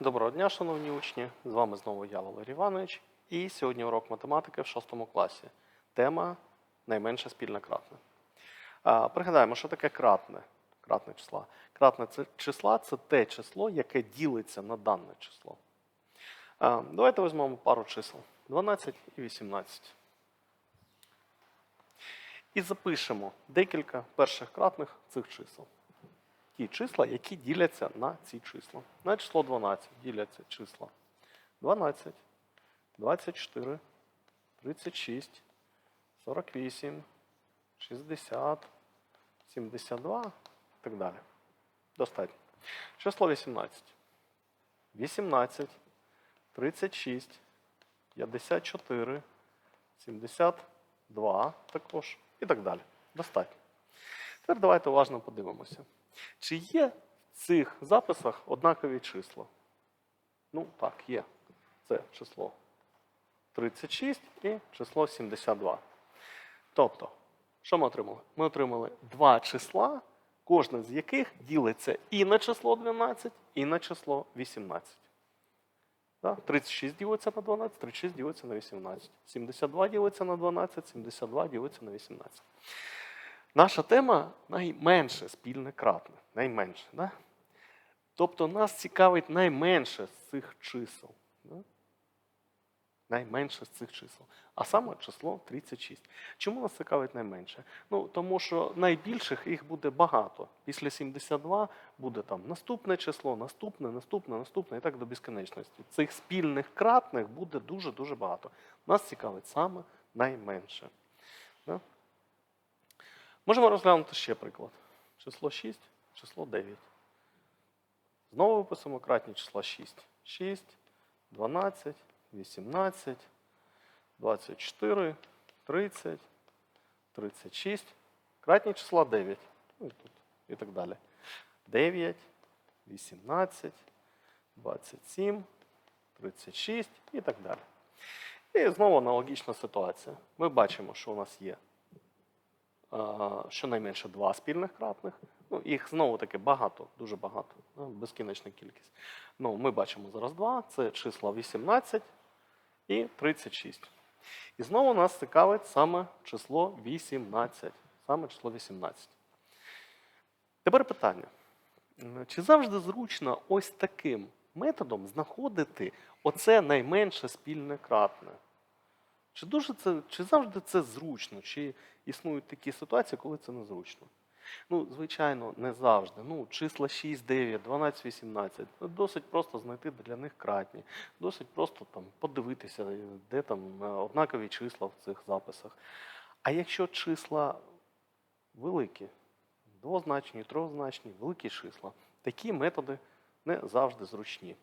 Доброго дня, шановні учні! З вами знову я, Валерій Іванович. І сьогодні урок математики в 6 класі. Тема найменше спільне кратне. Пригадаємо, що таке кратне, кратне числа. Кратне числа це те число, яке ділиться на дане число. Давайте візьмемо пару чисел: 12 і 18. І запишемо декілька перших кратних цих чисел ті числа, які діляться на ці числа. На число 12 діляться числа 12, 24, 36, 48, 60, 72 і так далі. Достатньо. Число 18. 18, 36, 54, 72 також і так далі. Достатньо. Тепер давайте уважно подивимося. Чи є в цих записах однакові числа? Ну, так, є. Це число 36 і число 72. Тобто, що ми отримали? Ми отримали два числа, кожне з яких ділиться і на число 12, і на число 18. 36 ділиться на 12, 36 ділиться на 18. 72 ділиться на 12, 72 ділиться на 18. Наша тема найменше спільне кратне. Найменше. Да? Тобто нас цікавить найменше з цих чисел. Да? Найменше з цих чисел. А саме число 36. Чому нас цікавить найменше? Ну, тому що найбільших їх буде багато. Після 72 буде там наступне число, наступне, наступне, наступне і так до безкінечності. Цих спільних кратних буде дуже-дуже багато. Нас цікавить саме найменше. Да? Можемо розглянути ще приклад. Число 6, число 9. Знову виписуємо кратні числа 6. 6, 12, 18, 24, 30, 36. Кратні числа 9. Ну і тут і так далі. 9, 18, 27, 36 і так далі. І знову аналогічна ситуація. Ми бачимо, що у нас є щонайменше два спільних кратних. Ну, їх знову таки багато, дуже багато, ну, безкінечна кількість. Ну, ми бачимо зараз два: це числа 18 і 36. І знову нас цікавить саме число 18. Саме число 18. Тепер питання. Чи завжди зручно ось таким методом знаходити оце найменше спільне кратне? Чи дуже це, чи завжди це зручно? Чи існують такі ситуації, коли це незручно? Ну, звичайно, не завжди. Ну, числа 6, 9, 12, 18. Ну, Досить просто знайти для них кратні. Досить просто там подивитися, е, де там е, однакові числа в цих записах. А якщо числа великі, двозначні, трьохзначні, великі числа, такі методи не завжди зручні.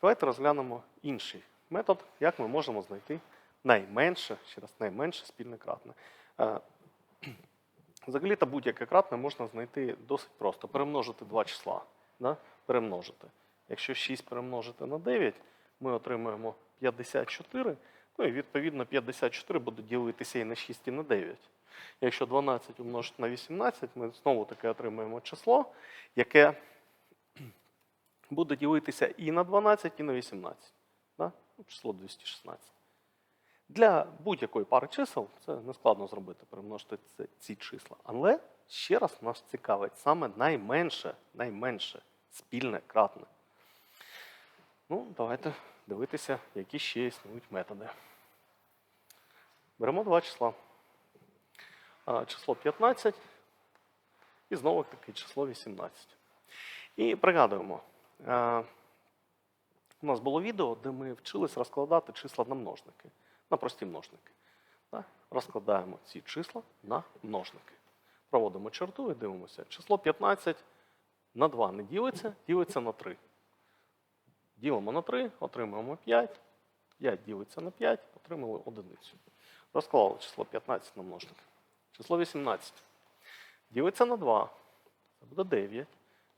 Давайте розглянемо інший метод, як ми можемо знайти найменше, ще раз, найменше спільне кратне. Е, Взагалі-то будь-яке кратне можна знайти досить просто. Перемножити два числа. Да? Перемножити. Якщо 6 перемножити на 9, ми отримаємо 54. Ну і відповідно 54 буде ділитися і на 6, і на 9. Якщо 12 умножити на 18, ми знову таки отримаємо число, яке буде ділитися і на 12, і на 18. Да? Ну, Число 216. Для будь-якої пари чисел це нескладно зробити, перемножити ці, числа. Але ще раз нас цікавить саме найменше, найменше спільне кратне. Ну, давайте дивитися, які ще існують методи. Беремо два числа. Число 15 і знову таки число 18. І пригадуємо, у нас було відео, де ми вчились розкладати числа на множники на прості множники. Розкладаємо ці числа на множники. Проводимо черту і дивимося. Число 15 на 2 не ділиться, ділиться на 3. Ділимо на 3, отримуємо 5. 5 ділиться на 5, отримали одиницю. Розклали число 15 на множники. Число 18. Ділиться на 2. Це буде 9.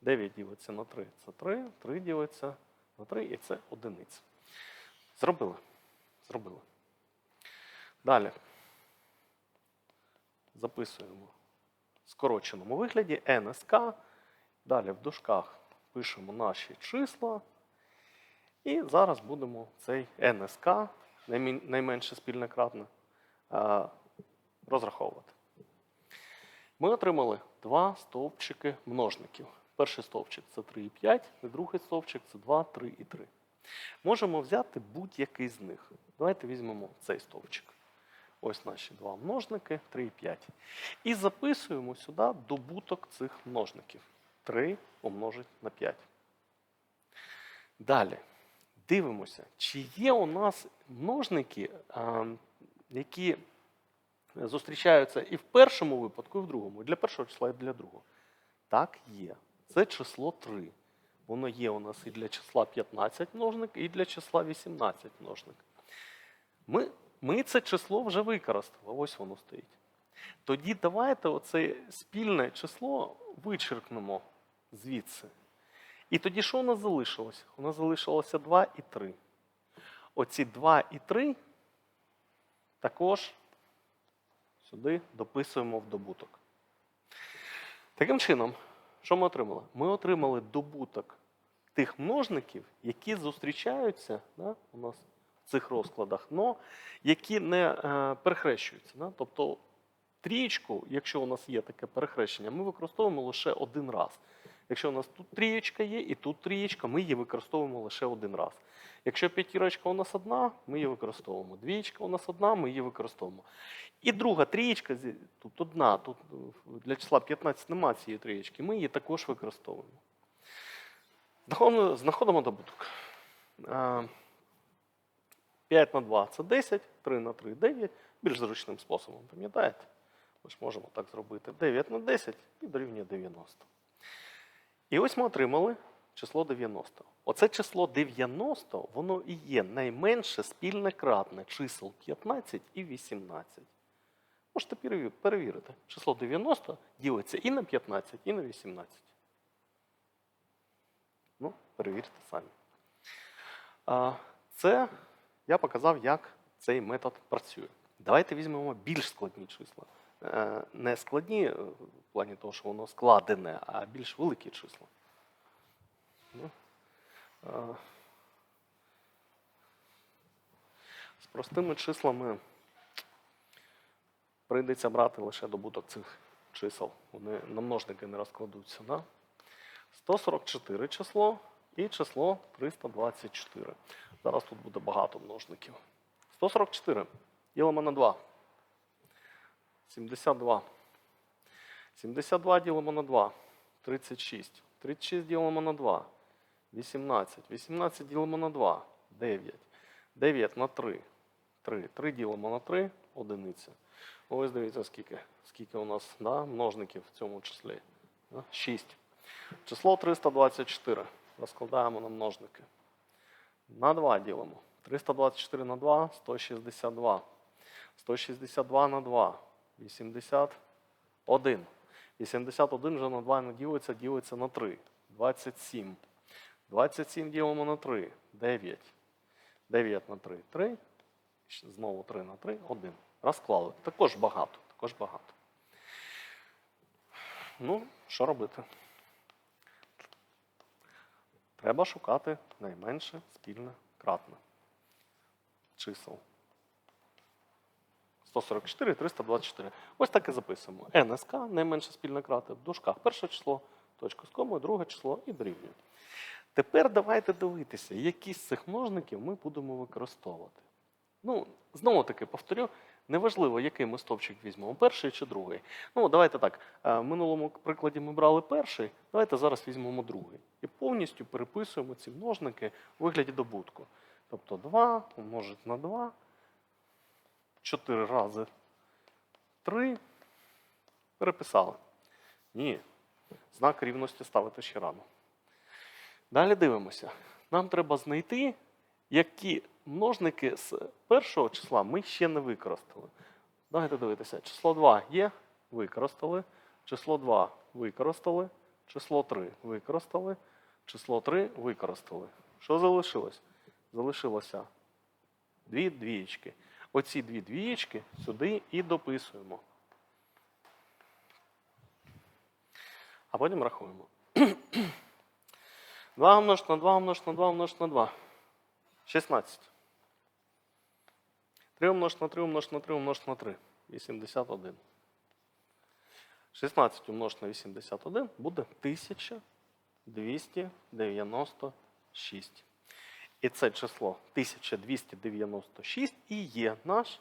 9 ділиться на 3. Це 3. 3 ділиться на 3 і це одиниця. Зробили. Зробили. Далі записуємо в скороченому вигляді НСК. Далі в дужках пишемо наші числа. І зараз будемо цей НСК, найменше спільне кратне, е, розраховувати. Ми отримали два стовпчики множників. Перший стовпчик це 3,5, і другий стовпчик це 2, 3 і 3. Можемо взяти будь-який з них. Давайте візьмемо цей стовпчик. Ось наші два множники 3 і 5. І записуємо сюди добуток цих множників. 3 помножить на 5. Далі. Дивимося, чи є у нас множники, які зустрічаються і в першому випадку, і в другому. І для першого числа, і для другого. Так, є. Це число 3. Воно є у нас і для числа 15 множник, і для числа 18 множник. Ми, ми це число вже використали. Ось воно стоїть. Тоді давайте оце спільне число вичеркнемо звідси. І тоді що у нас залишилось? У нас залишилося 2 і 3. Оці 2 і 3 також сюди дописуємо в добуток. Таким чином, що ми отримали? Ми отримали добуток тих множників, які зустрічаються да, у нас цих розкладах, но які не е, перехрещуються. Да? Тобто трієчку, якщо у нас є таке перехрещення, ми використовуємо лише один раз. Якщо у нас тут трієчка є і тут трієчка, ми її використовуємо лише один раз. Якщо п'ятірочка у нас одна, ми її використовуємо. Двієчка у нас одна, ми її використовуємо. І друга трієчка, тут одна, тут е, для числа 15 немає цієї трієчки, ми її також використовуємо. Знаходимо, знаходимо добуток. Е, 5 на 2 це 10, 3 на 3 9. Більш зручним способом, пам'ятаєте? Ми ж можемо так зробити. 9 на 10 і дорівнює 90. І ось ми отримали число 90. Оце число 90, воно і є найменше спільне кратне чисел 15 і 18. Можете перевірити. Число 90 ділиться і на 15, і на 18. Ну, перевірте самі. Це я показав, як цей метод працює. Давайте візьмемо більш складні числа. Е, Не складні е, в плані того, що воно складене, а більш великі числа. Ну, е, З простими числами прийдеться брати лише добуток цих чисел. Вони на множники не розкладуться. Да? 144 число і число 324. Зараз тут буде багато множників. 144 ділимо на 2. 72. 72 ділимо на 2. 36. 36 ділимо на 2. 18. 18 ділимо на 2. 9. 9 на 3. 3. 3 ділимо на 3. Одиниця. Ось дивіться, скільки, скільки у нас да, множників в цьому числі. Да? 6. Число 324. Розкладаємо на множники. На 2 ділимо. 324 на 2 162. 162 на 2 81. 81 вже на 2 не ділиться, ділиться на 3. 27. 27 ділимо на 3. 9. 9 на 3. 3. Знову 3 на 3. 1. Розклали. Також багато. Також багато. Ну, що робити? Треба шукати найменше спільне кратне чисел. 144 324. Ось так і записуємо. НСК найменше спільне кратне в дужках. Перше число, точка з комою, друге число і дорівнює. Тепер давайте дивитися, які з цих множників ми будемо використовувати. Ну, знову таки повторю, неважливо, який ми стовпчик візьмемо, перший чи другий. Ну, давайте так. е, В минулому прикладі ми брали перший, давайте зараз візьмемо другий. І повністю переписуємо ці множники у вигляді добутку. Тобто 2 помножить на 2, 4 рази 3. Переписали. Ні. Знак рівності ставити ще рано. Далі дивимося. Нам треба знайти, які множники з першого числа ми ще не використали. Давайте дивитися. Число 2 є, використали. Число 2 використали. Число 3 використали. Число 3 використали. Що залишилось? Залишилося дві двієчки. Оці дві двієчки сюди і дописуємо. А потім рахуємо. 2 умножити на 2 умножити на 2 умножити на 2. 16. 3 умножити на 3 умножити на 3 умножити на 3. 81. 16 умножити на 81 буде 1296. І це число 1296 і є наше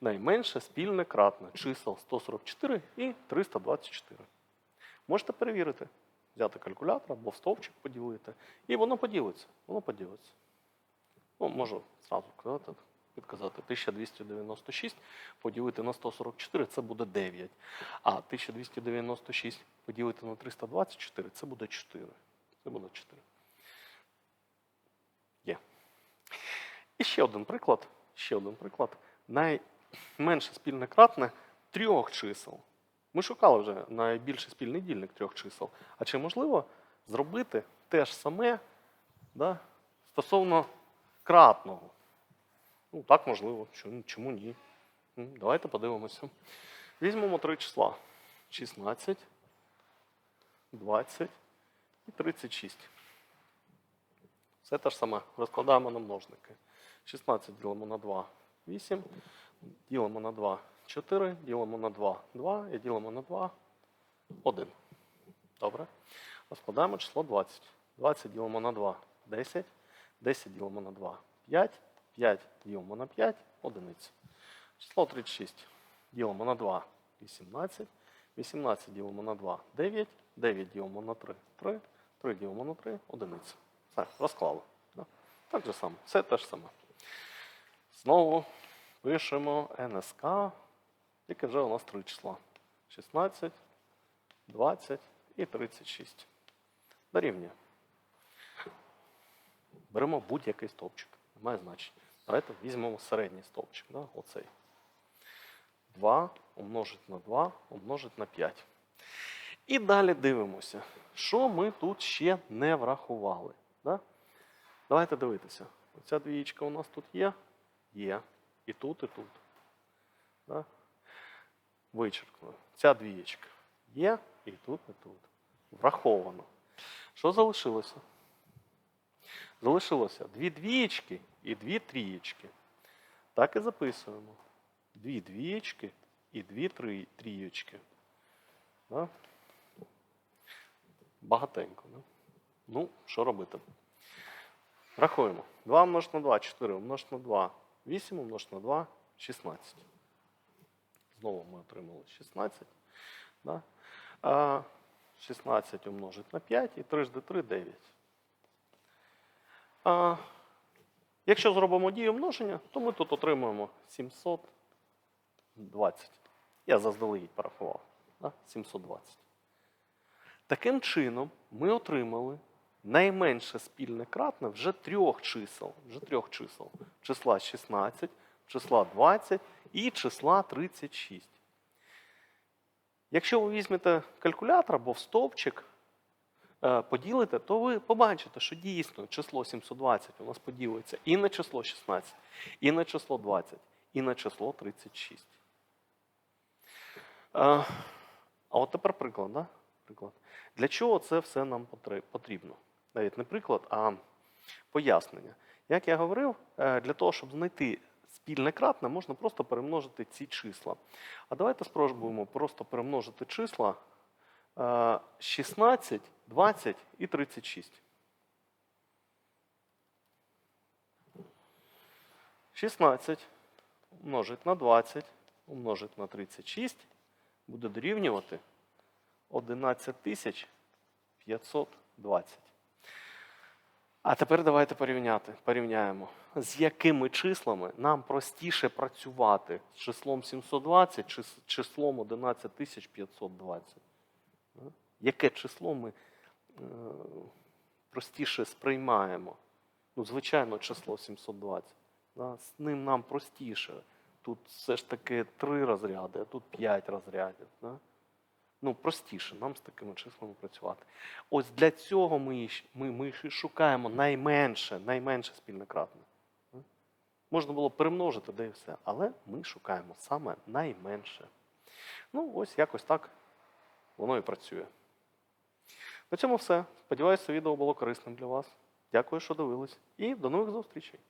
найменше спільне кратне чисел 144 і 324. Можете перевірити, взяти калькулятор або в стовпчик поділити, і воно поділиться. Воно поділиться. Ну, можу зразу казати, підказати. 1296 поділити на 144 це буде 9. А 1296 поділити на 324 це буде 4. Це буде 4. Є. І ще один приклад. Ще один приклад. Найменше спільне кратне трьох чисел. Ми шукали вже найбільший спільний дільник трьох чисел. А чи можливо зробити те ж саме да, стосовно кратного? Ну, так можливо. Чому, ні? Давайте подивимося. Візьмемо три числа: 16, 20 і 36. Все те ж саме. Розкладаємо на множники. 16 ділимо на 2, 8. Ділимо на 2, 4. Ділимо на 2, 2. І ділимо на 2, 1. Добре. Розкладаємо число 20. 20 ділимо на 2, 10. 10 ділимо на 2, 5. 5 ділимо на 5, одиниця. Число 36 ділимо на 2, 18. 18 ділимо на 2, 9. 9 ділимо на 3, 3. 3 ділимо на 3, одиниця. Все, розклали. Так же само. Все те ж саме. Знову пишемо НСК, яке вже у нас три числа. 16, 20 і 36. Дорівнює. Беремо будь-який стовпчик. Немає значення. Давайте візьмемо середній стовпчик. Да? Оцей. 2 умножить на 2 умножить на 5. І далі дивимося, що ми тут ще не врахували. Да? Давайте дивитися. Оця двієчка у нас тут є? Є. І тут, і тут. Да? Вичеркнули. Ця двієчка є і тут, і тут. Враховано. Що залишилося? Залишилося дві двієчки і дві трієчки. Так і записуємо. Дві двієчки і дві трієчки. Да? Багатенько. Да? Ну, що робити? Рахуємо. 2 умножити на 2, 4 умножити на 2, 8 умножити на 2, 16. Знову ми отримали 16. Да? А 16 умножить на 5 і 3 жди 3 9. А, якщо зробимо дію множення, то ми тут отримуємо 720. Я заздалегідь порахував. Да? 720. Таким чином, ми отримали найменше спільне кратне вже трьох чисел. Вже трьох чисел. Числа 16, числа 20 і числа 36. Якщо ви візьмете калькулятор або стовпчик, поділите, то ви побачите, що дійсно число 720 у нас поділиться і на число 16, і на число 20, і на число 36. Е, А от тепер приклад. Да? приклад. Для чого це все нам потрібно? Навіть не приклад, а пояснення. Як я говорив, е, для того, щоб знайти спільне кратне, можна просто перемножити ці числа. А давайте спробуємо просто перемножити числа е, 16, 20 і 36. 16 умножить на 20, умножить на 36 буде дорівнювати 11 520. А тепер давайте порівняти. порівняємо, з якими числами нам простіше працювати з числом 720 чи з числом 11520. Яке число ми е, простіше сприймаємо? Ну, звичайно, число 720. Да? З ним нам простіше. Тут все ж таки три розряди, а тут п'ять розрядів. Да? Ну, простіше нам з такими числами працювати. Ось для цього ми, ми, ми шукаємо найменше, найменше спільне кратне. М? Можна було перемножити, де і все, але ми шукаємо саме найменше. Ну, ось якось так воно і працює. На цьому все. Сподіваюся, відео було корисним для вас. Дякую, що дивились. І до нових зустрічей.